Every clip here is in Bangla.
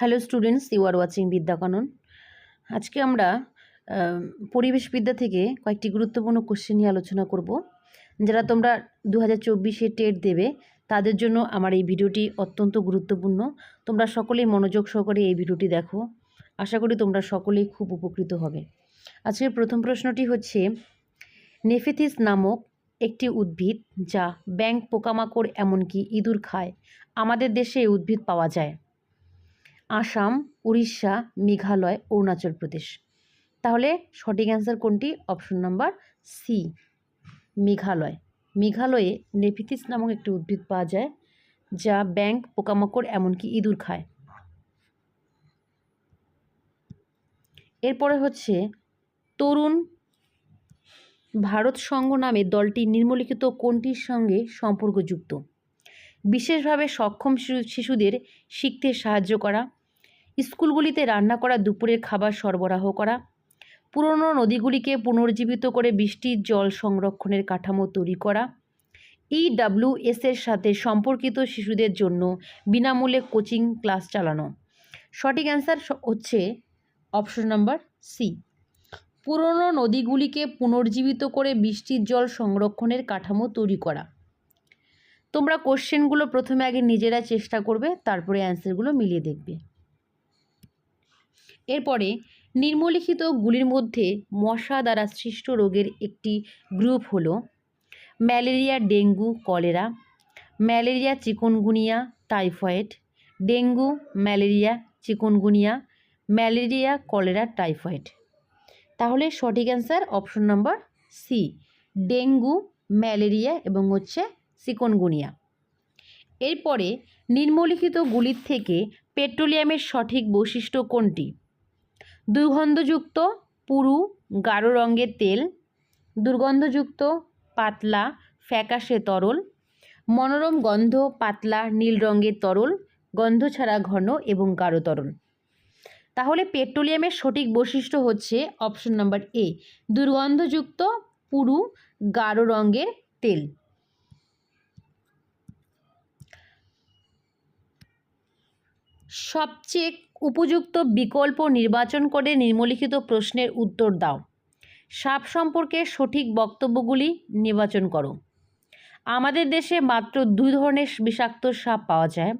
Hello students you are watching Vidyakanan আজকে আমরা পরিবেশবিদ্যা থেকে কয়েকটি গুরুত্বপূর্ণ কোশ্চেন নিয়ে আলোচনা করব, যারা তোমরা দু হাজার চব্বিশে টেট দেবে, তাদের জন্য আমার এই ভিডিওটি অত্যন্ত গুরুত্বপূর্ণ। তোমরা সকলেই মনোযোগ সহকারে এই ভিডিওটি দেখো। আশা করি তোমরা সকলেই খুব উপকৃত হবে। আজকের প্রথম প্রশ্নটি হচ্ছে, নেফেথিস নামক একটি উদ্ভিদ যা ব্যাঙ পোকামাকড় এমনকি ইঁদুর খায়, আমাদের দেশে এই উদ্ভিদ পাওয়া যায়। আসাম, উড়িষ্যা, মেঘালয়, অরুণাচল প্রদেশ। তাহলে সঠিক অ্যান্সার কোনটি? Option number C Meghalaya. মেঘালয়ে নেফিথিস নামক একটি উদ্ভিদ পাওয়া যায়, যা ব্যাঙ, পোকামাকড়, এমনকি ইঁদুর খায়। এরপরে হচ্ছে, তরুণ ভারত সংঘ নামে দলটি নিম্নলিখিত কোনটির সঙ্গে সম্পর্কযুক্ত? বিশেষভাবে সক্ষম শিশু- শিশুদের শিখতে সাহায্য করা স্কুলগুলিতে রান্না করা দুপুরের খাবার সরবরাহ করা, পুরনো নদীগুলিকে পুনর্জীবিত করে বৃষ্টির জল সংরক্ষণের কাঠামো তৈরি করা ইডাব্লিউএস এর সাথে সম্পর্কিত শিশুদের জন্য বিনামূল্যে কোচিং ক্লাস চালানো। সঠিক অ্যান্সার হচ্ছে অপশন নাম্বার সি পুরনো নদীগুলিকে পুনর্জীবিত করে বৃষ্টির জল সংরক্ষণের কাঠামো তৈরি করা। তোমরা কোশ্চেনগুলো প্রথমে আগে নিজেরা চেষ্টা করবে, তারপরে অ্যান্সারগুলো মিলিয়ে দেখবে। এরপরে নিম্নলিখিতগুলির মধ্যে মশা দ্বারা সৃষ্ট রোগের একটি গ্রুপ হল malaria, dengue, cholera, malaria, chikungunya, typhoid, dengue, malaria, chikungunya, malaria, cholera, typhoid. তাহলে সঠিক answer option number C, dengue, malaria এবং হচ্ছে চিকনগুনিয়া। এরপরে নিম্নলিখিতগুলির থেকে পেট্রোলিয়ামের সঠিক বৈশিষ্ট্য কোনটি? দুর্গন্ধযুক্ত পুরু গাঢ় রঙের তেল, দুর্গন্ধযুক্ত পাতলা ফ্যাকাশে তরল, মনোরম গন্ধ পাতলা নীল রঙের তরল, গন্ধ ছাড়া ঘন এবং গাঢ় তরল। তাহলে পেট্রোলিয়ামের সঠিক বৈশিষ্ট্য হচ্ছে অপশন নাম্বার এ, দুর্গন্ধযুক্ত পুরু গাঢ় রঙের তেল। সবচেয়ে উপযুক্ত বিকল্প নির্বাচন করে নিম্নলিখিত প্রশ্নের উত্তর দাও। সাপ সম্পর্কে সঠিক বক্তব্যগুলি নির্বাচন করো। আমাদের দেশে মাত্র দুই ধরনের বিষাক্ত সাপ পাওয়া যায়।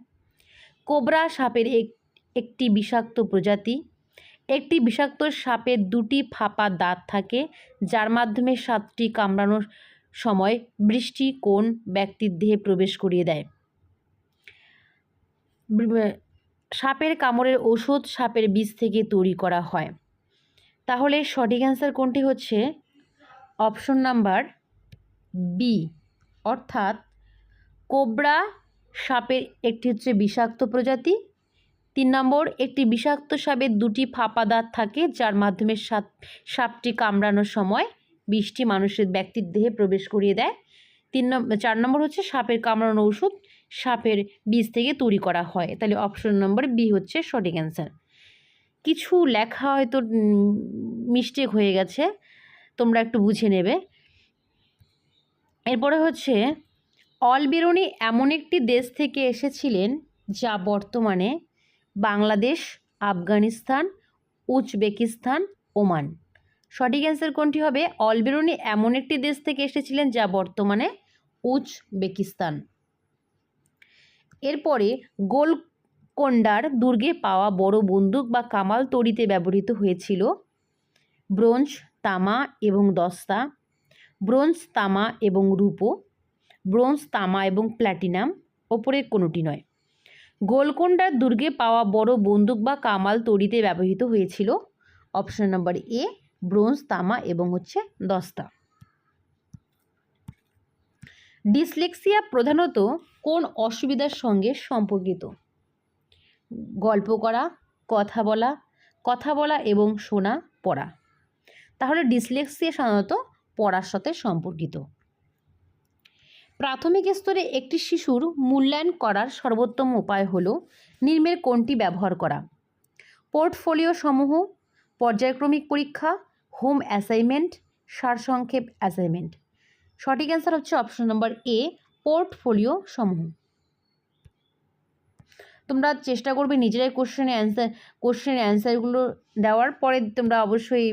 কোবরা সাপের এক- একটি বিষাক্ত প্রজাতি। একটি বিষাক্ত সাপের দুটি ফাঁপা দাঁত থাকে, যার মাধ্যমে সাপটি কামড়ানোর সময় বৃষ্টি কোন ব্যক্তির দেহে প্রবেশ করিয়ে দেয়। সাপের কামড়ের ওষুধ সাপের বীজ থেকে তৈরি করা হয়। তাহলে সঠিক অ্যান্সার কোনটি হচ্ছে? অপশন নাম্বার বি অর্থাৎ কোবরা সাপের একটি হচ্ছে বিষাক্ত প্রজাতি, তিন নম্বর একটি বিষাক্ত সাপের দুটি ফাঁপা দাঁত থাকে, যার মাধ্যমে সাপ, সাপটি কামড়ানোর সময় বিষটি মানুষের ব্যক্তির দেহে প্রবেশ করিয়ে দেয়। তিন নম্বর চার নম্বর হচ্ছে সাপের কামড়ানো ওষুধ সাপের বীজ থেকে তৈরি করা হয়। তাহলে অপশন নম্বর বি হচ্ছে সঠিক অ্যান্সার কিছু লেখা হয়তো মিস্টেক হয়ে গেছে, তোমরা একটু বুঝে নেবে। এরপরে হচ্ছে অলবেরুনি এমন একটি দেশ থেকে এসেছিলেন যা বর্তমানে বাংলাদেশ, আফগানিস্তান, উজবেকিস্তান, ওমান। সঠিক অ্যান্সার কোনটি হবে? অলবেরুনি এমন একটি দেশ থেকে এসেছিলেন যা বর্তমানে উজবেকিস্তান। এরপরে গোলকোন্ডার দুর্গে পাওয়া বড় বন্দুক বা কামাল তৈরিতে ব্যবহৃত হয়েছিল। ব্রোঞ্জ, তামা এবং দস্তা। ব্রোঞ্জ, তামা এবং রূপো। ব্রোঞ্জ, তামা এবং প্ল্যাটিনাম। ওপরের কোনোটি নয়। গোলকোন্ডার দুর্গে পাওয়া বড় বন্দুক বা কামাল তৈরিতে ব্যবহৃত হয়েছিল। অপশন নাম্বার এ, ব্রোঞ্জ, তামা এবং হচ্ছে দস্তা। ডিসলেক্সিয়া প্রধানত কোন অসুবিধার সঙ্গে সম্পর্কিত? গল্প করা, কথা বলা কথা বলা এবং শোনা, পড়া। তাহলে ডিসলেক্সিয়া সাধারণত পড়ার সাথে সম্পর্কিত। প্রাথমিক স্তরে একটি শিশুর মূল্যায়ন করার সর্বোত্তম উপায় হল নিম্নের কোনটি ব্যবহার করা। পোর্টফোলিও সমূহ, পর্যায়ক্রমিক পরীক্ষা, হোম অ্যাসাইনমেন্ট, সারসংক্ষেপ অ্যাসাইনমেন্ট। সঠিক অ্যান্সার হচ্ছে অপশন নম্বর এ পোর্টফোলিও সমূহ। তোমরা চেষ্টা করবে নিজেরাই কোশ্চেনে অ্যান্সার কোশ্চেনের অ্যান্সারগুলো দেওয়ার, পরে তোমরা অবশ্যই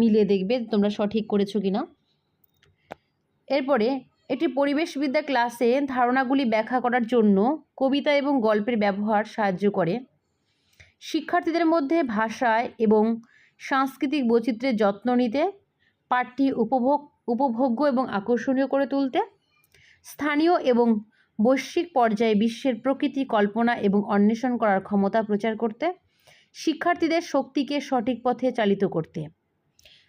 মিলিয়ে দেখবে তোমরা সঠিক করেছ কি না এরপরে, একটি পরিবেশবিদ্যা ক্লাসে ধারণাগুলি ব্যাখ্যা করার জন্য কবিতা এবং গল্পের ব্যবহার সাহায্য করে। শিক্ষার্থীদের মধ্যে ভাষায় এবং সাংস্কৃতিক বৈচিত্র্যের যত্ন নিতে, পাঠটি উপভোগ উপভোগ্য এবং আকর্ষণীয় করে তুলতে, স্থানীয় এবং বৈশ্বিক পর্যায়ে বিশ্বের প্রকৃতি কল্পনা এবং অন্বেষণ করার ক্ষমতা প্রচার করতে, শিক্ষার্থীদের শক্তিকে সঠিক পথে চালিত করতে।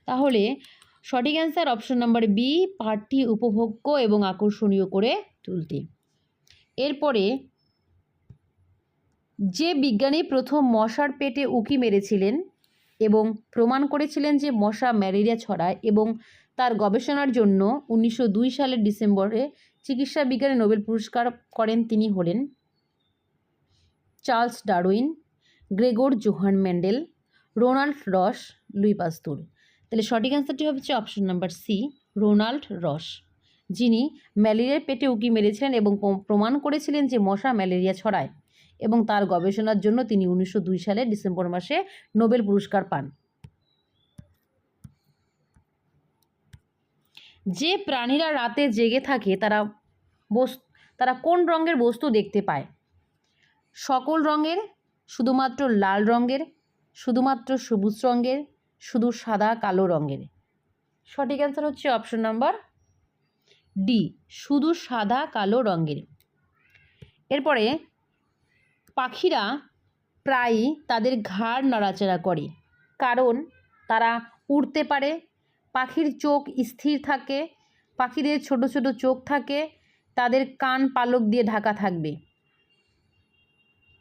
তাহলে, সঠিক অ্যান্সার অপশন নাম্বার বি পাঠটি উপভোগ্য এবং আকর্ষণীয় করে তুলতে। এরপরে, যে বিজ্ঞানী প্রথম মশার পেটে উকি মেরেছিলেন এবং প্রমাণ করেছিলেন যে মশা ম্যালেরিয়া ছড়ায় এবং তার গবেষণার জন্য উনিশশো দুই সালের ডিসেম্বরে চিকিৎসা বিজ্ঞানে নোবেল পুরস্কার করেন তিনি হলেন Charles Darwin, Gregor Johann Mendel, Ronald Ross, Louis Pasteur. তাহলে সঠিক অ্যান্সারটি হচ্ছে অপশন নাম্বার সি, রোনাল্ড রস, যিনি ম্যালেরিয়ার পেটে উকি মেরেছিলেন এবং প্রমাণ করেছিলেন যে মশা ম্যালেরিয়া ছড়ায় এবং তার গবেষণার জন্য তিনি উনিশশো দুই সালে ডিসেম্বর মাসে নোবেল পুরস্কার পান। যে প্রাণীরা রাতে জেগে থাকে, তারা বস, তারা কোন রঙের বস্তু দেখতে পায়? সকল রঙের, শুধুমাত্র লাল রঙের, শুধুমাত্র সবুজ রঙের, শুধু সাদা, কালো রঙের? সঠিক অ্যান্সার হচ্ছে অপশন নাম্বার ডি শুধু সাদা, কালো রঙের। এরপরে, পাখিরা প্রায়ই তাদের ঘাড় নড়াচড়া করে, কারণ তারা উড়তে পারে পাখির চোখ স্থির থাকে, পাখিদের ছোট ছোট চোখ থাকে, তাদের কান পালক দিয়ে ঢাকা থাকবে।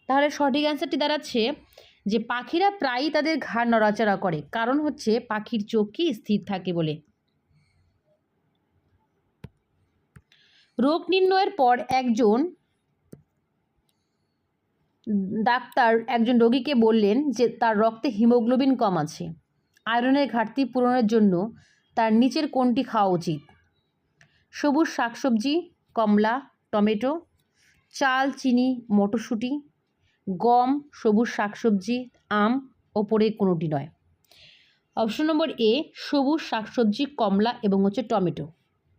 তাহলে সঠিক অ্যান্সারটি দাঁড়াচ্ছে যে পাখিরা প্রায়ই তাদের ঘাড় নড়াচড়া করে। কারণ হচ্ছে পাখির চোখ কি স্থির থাকে বলে। রোগ নির্ণয়ের পর একজন ডাক্তার একজন রোগীকে বললেন যে তার রক্তে হিমোগ্লোবিন কম আছে। আয়রনের ঘাটতি পূরণের জন্য তার নিচের কোনটি খাওয়া উচিত? সবুজ শাকসবজি, কমলা, টমেটো, চাল, চিনি, মটরশুঁটি, গম, সবুজ শাকসবজি, আম, ওপরে কোনোটি নয়। অপশন নম্বর এ, সবুজ শাকসবজি, কমলা এবং হচ্ছে টমেটো।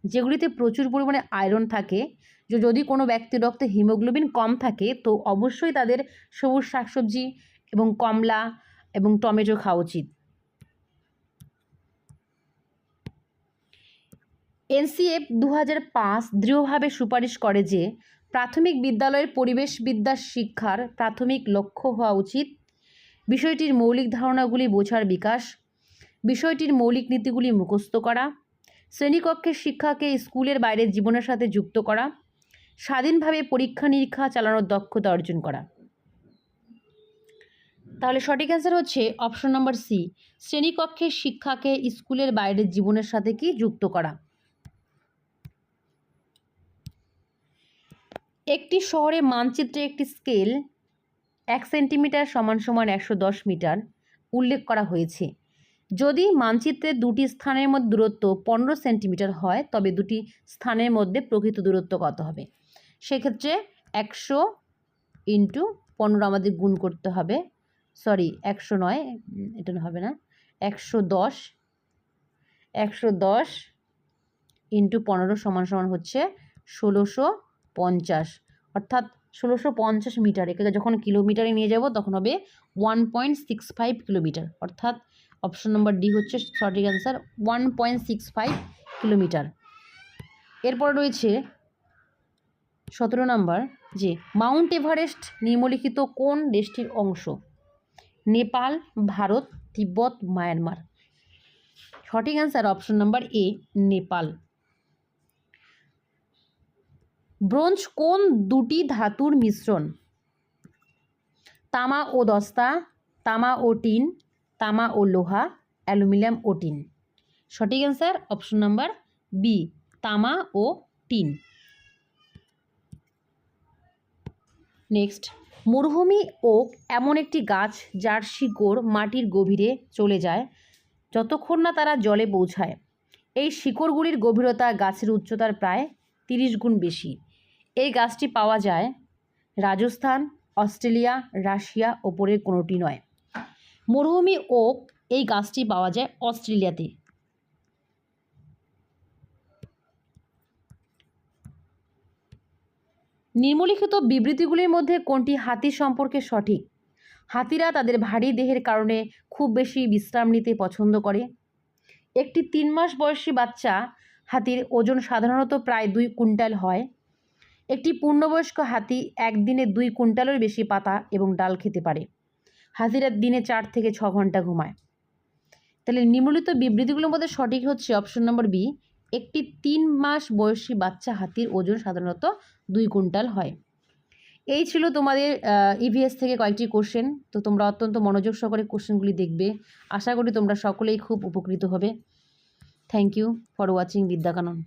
যেগুলিতে প্রচুর পরিমাণে আয়রন থাকে। যে যদি কোনো ব্যক্তির রক্তে হিমোগ্লোবিন কম থাকে, তো অবশ্যই তাদের সবুজ শাকসবজি এবং কমলা এবং টমেটো খাওয়া উচিত। এনসিএফ দু পাঁচ দৃঢ়ভাবে সুপারিশ করে যে প্রাথমিক বিদ্যালয়ের পরিবেশবিদ্যা শিক্ষার প্রাথমিক লক্ষ্য হওয়া উচিত। বিষয়টির মৌলিক ধারণাগুলি বোঝার বিকাশ। বিষয়টির মৌলিক নীতিগুলি মুখস্থ করা। শ্রেণীকক্ষের শিক্ষাকে স্কুলের বাইরের জীবনের সাথে যুক্ত করা। স্বাধীনভাবে পরীক্ষা নিরীক্ষা চালানোর দক্ষতা অর্জন করা। তাহলে সঠিক অ্যান্সার হচ্ছে অপশন নম্বর সি শ্রেণীকক্ষের শিক্ষাকে স্কুলের বাইরের জীবনের সাথে কি যুক্ত করা? একটি শহরে মানচিত্রে একটি স্কেল এক সেন্টিমিটার সমান সমান একশো দশ মিটার উল্লেখ করা হয়েছে। যদি মানচিত্রে দুটি স্থানের মধ্যে দূরত্ব পনেরো সেন্টিমিটার হয়, তবে দুটি স্থানের মধ্যে প্রকৃত দূরত্ব কত হবে? সেক্ষেত্রে একশো ইন্টু পনেরো আমাদের গুণ করতে হবে। সরি, একশো নয়, এটা হবে না, একশো দশ একশো দশ ইন্টু পনেরো সমান সমান হচ্ছে ষোলোশো পঞ্চাশ। অর্থাৎ ষোলোশো পঞ্চাশ মিটার। একে যখন কিলোমিটারে নিয়ে যাব, তখন হবে one point six five kilometre. অর্থাৎ অপশন নম্বর ডি হচ্ছে সঠিক answer one point six five kilometre. এরপর রয়েছে সতেরো নম্বর, যে মাউন্ট এভারেস্ট নিম্নলিখিত কোন দেশটির অংশ? Nepal, Bharat, Tibet, Myanmar. সঠিক answer option number A Nepal. Bronze কোন দুটি ধাতুর মিশ্রণ? তামা ও দস্তা, তামা ও টিন, তামা ও লোহা, অ্যালুমিনিয়াম ও টিন। সঠিক অ্যান্সার অপশন নাম্বার বি, তামা ও টিন। নেক্সট, মরুভূমি ওক এমন একটি গাছ যার শিকড় মাটির গভীরে চলে যায় যতক্ষণ না তারা জলে পৌঁছায়। এই শিকড়গুলির গভীরতা গাছের উচ্চতার প্রায় তিরিশ গুণ বেশি। এই গাছটি পাওয়া যায় রাজস্থান, অস্ট্রেলিয়া, রাশিয়া ওপরের কোনোটি নয়। মরুভূমি ওক এই গাছটি পাওয়া যায় অস্ট্রেলিয়াতে। নিম্নলিখিত বিবৃতিগুলির মধ্যে কোনটি হাতি সম্পর্কে সঠিক? হাতিরা তাদের ভারী দেহের কারণে খুব বেশি বিশ্রাম নিতে পছন্দ করে। একটি তিন মাস বয়সী বাচ্চা হাতির ওজন সাধারণত প্রায় দুই কুইন্টাল হয়। একটি পূর্ণবয়স্ক হাতি একদিনে দুই কুইন্টালের বেশি পাতা এবং ডাল খেতে পারে। হাতিরা দিনে চার থেকে ছ ঘণ্টা ঘুমায়। তাহলে নিম্নলিখিত বিবৃতিগুলোর মধ্যে সঠিক হচ্ছে অপশন নম্বর বি, একটি তিন মাস বয়সী বাচ্চা হাতির ওজন সাধারণত দুই কুইন্টাল হয়। এই ছিল তোমাদের ইভিএস থেকে কয়েকটি কোশ্চেন তো তোমরা অত্যন্ত মনোযোগ সহকারে কোশ্চেনগুলি দেখবে। আশা করি তোমরা সকলেই খুব উপকৃত হবে। Thank you for watching Vidyakanan.